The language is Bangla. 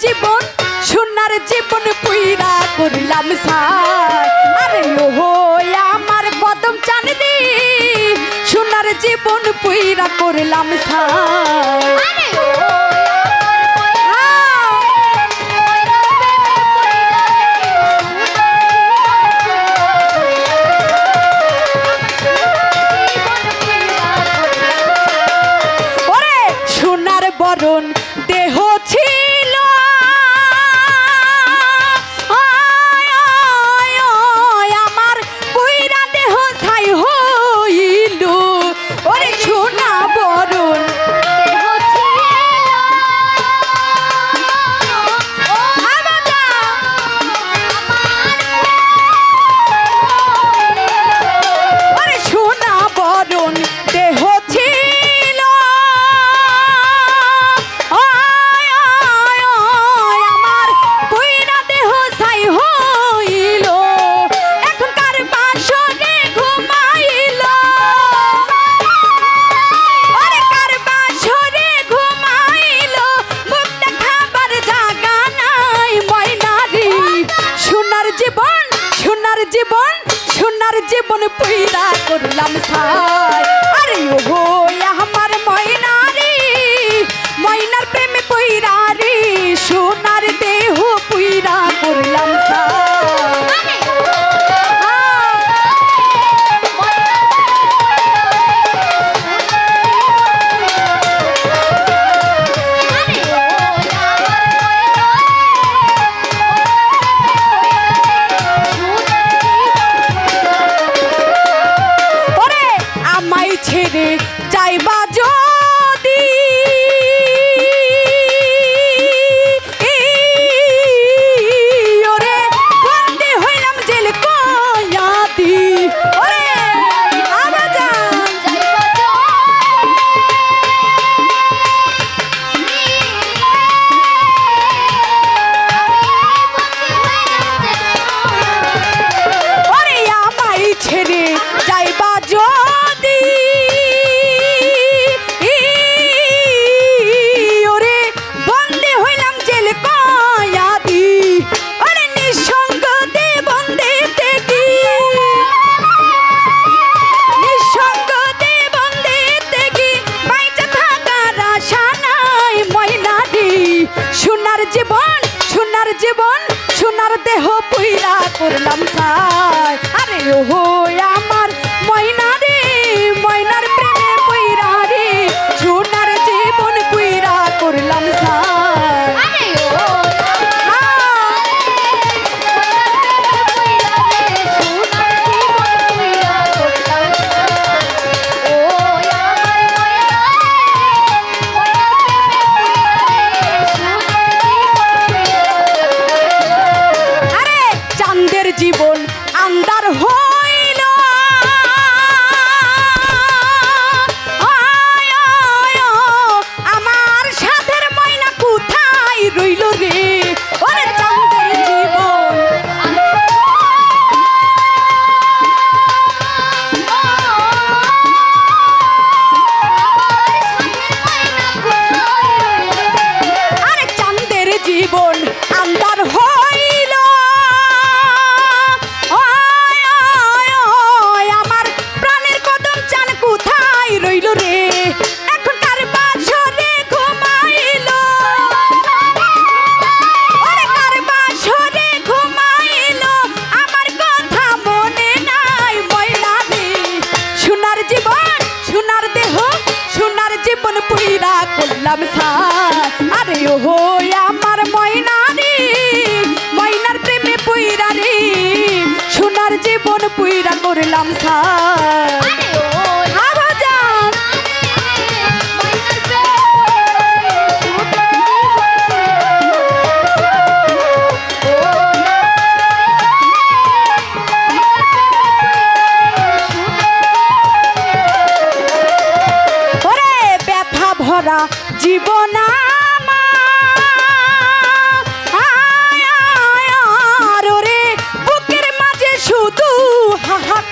জীবন সুনার জীবন পুইরা করলাম আরে ওহো আমার বদম চাননি সুনার জীবন পুইরা করলাম বরণ সোনার জীবন পীড়া করলাম সাই চাইবা জোর সোনার দেহ, সোনার জীবন পুইরা করলাম সার। আরে ও আমার ময়নারি, ময়নার প্রেমে পুইরারি সোনার জীবন পুইরা করলাম সার। জীবন রে বুকের মাঝে শুধু হাহাক